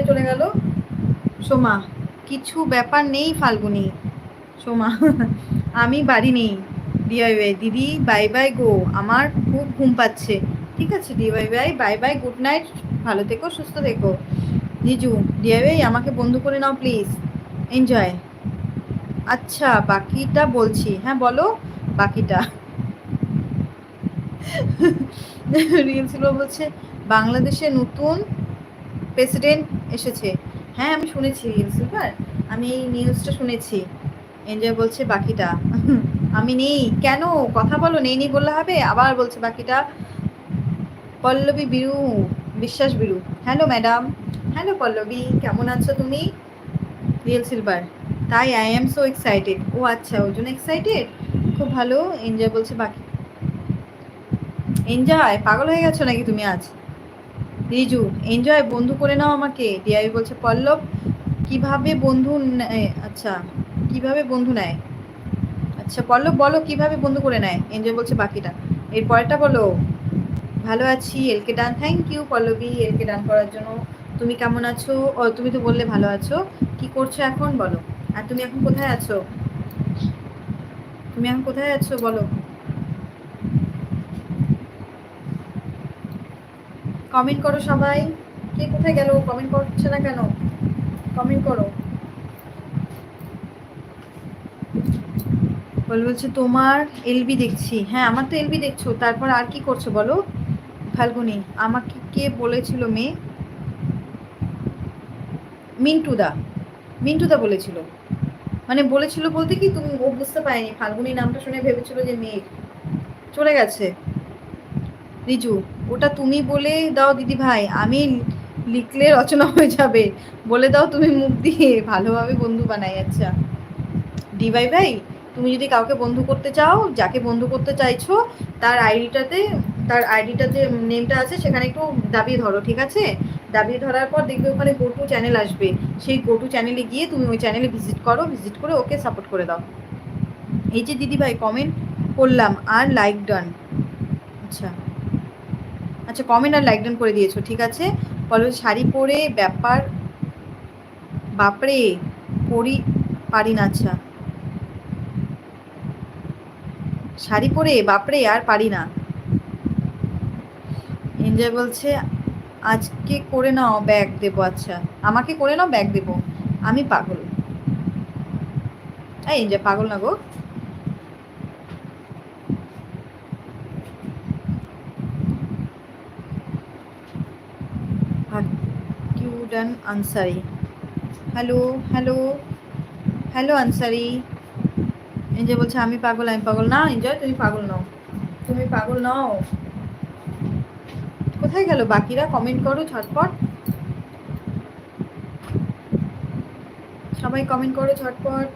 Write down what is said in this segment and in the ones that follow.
চলে গেল। সোমা, কিছু ব্যাপার নেই ফাল্গুনি। সোমা, আমি বাড়ি নেই। ডিআই দিদি বাই বাই গো। আমার খুব ঘুম পাচ্ছে। ঠিক আছে DI bye bye bye good night ভালো থেকো, সুস্থ থেকো। জিজু ডিআই আমাকে বন্ধু করে নাও প্লিজ এনজয় আচ্ছা বাকিটা বলছি। হ্যাঁ বলো, বাকিটা। রিয়েল বলছে, বাংলাদেশে নতুন প্রেসিডেন্ট এসেছে। হ্যাঁ আমি শুনেছি সিলভার আমি এই নিউজটা শুনেছি। এনজয় বলছে বাকিটা। আমি নেই। কেন? কথা বলো, নেই নেই বললে হবে। আবার বলছে বাকিটা। Pallavi Biru, Biswas Biru. Hello madam hello, Pallavi. কেমন আছো তুমি? রিয়েল সিলভার তাই আই এম সো এক্সাইটেড ও আচ্ছা ওই জন্য এক্সাইটেড খুব ভালো। এনজয় বলছে বাকি। এনজয় পাগল হয়ে গেছো নাকি তুমি আজ? রিজু এনজয় বন্ধু করে নাও আমাকে। ডিআই বলছে, পল্লব, কীভাবে বন্ধু আচ্ছা কীভাবে বন্ধু নেয়? আচ্ছা পল্লব, বলো, কীভাবে বন্ধু করে নেয়? এনজয় বলছে বাকিটা। এর পরেরটা বলো। ভালো আছি এলকে ডান থ্যাংক ইউ পল্লবী এলকে ডান করার জন্য। তুমি কেমন আছো? তুমি তো বললে ভালো আছো। কি করছ এখন? বলো। আর তুমি এখন কোথায় আছো? তুমি এখন কোথায় আছো? বলো। কমেন্ট করো সবাই। কে কোথায় গেল? কমেন্ট করছে না কেন? কমেন্ট করো। বল বলছে তোমার এলবি দেখছি। হ্যাঁ আমার তো এলবি দেখছ। তারপর আর কি করছ বলো? ফাল্গুনি, আমাকে কে বলেছিল মেয়ে? মিন্টুদা। মিন্টুদা বলেছিল। মানে বলেছিল বলতে কি, তুমি ও বুঝতে পারিনি। ফাল্গুনি নামটা শুনে ভেবেছিল যে মেয়ে চলে গেছে। রিজু, ওটা তুমি বলে দাও দিদি ভাই, আমি লিখলে রচনা হয়ে যাবে। বলে দাও তুমি মুখ দিয়ে, ভালোভাবে বন্ধু বানাই আচ্ছা। ডিভাই ভাই, তুমি যদি কাউকে বন্ধু করতে চাও, যাকে বন্ধু করতে চাইছো, তার আইডিটাতে, তার আইডিটা যে নেমটা আছে, সেখানে একটু দাবিয়ে ধরো, ঠিক আছে? দাবিয়ে ধরার পর দেখবে ওখানে গো টু চ্যানেল আসবে। সেই গো টু চ্যানেলে গিয়ে তুমি ওই চ্যানেলে ভিজিট করো ভিজিট করে ওকে সাপোর্ট করে দাও। এই যে দিদি ভাই কমেন্ট করলাম, আর লাইক ডান আচ্ছা। আচ্ছা কমেন্ট আর লাইক ডান করে দিয়েছ, ঠিক আছে? বলো, শাড়ি পরে ব্যাপার? বাপরে, পরি, পারি না আচ্ছা। শাড়ি পরে, বাপরে, আর পারি না। এনজয় বলছে, আজকে করে নাও ব্যাগ দেবো আচ্ছা। আমাকে করে নাও ব্যাগ দেবো। আমি পাগল। এই এনজয় পাগল না গো। কিউডান Ansari. Hello hello hello Ansari. Enjoy বলছে, আমি পাগল আমি পাগল। না এনজয় তুমি পাগল নাও। তুমি পাগল নাও। কোথায় গেল বাকিরা? কমেন্ট করো ঝটপট। সবাই কমেন্ট করো ঝটপট।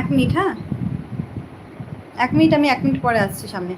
এক মিনিট হ্যাঁ? এক মিনিট আমি এক মিনিট পরে আসছি সামনে।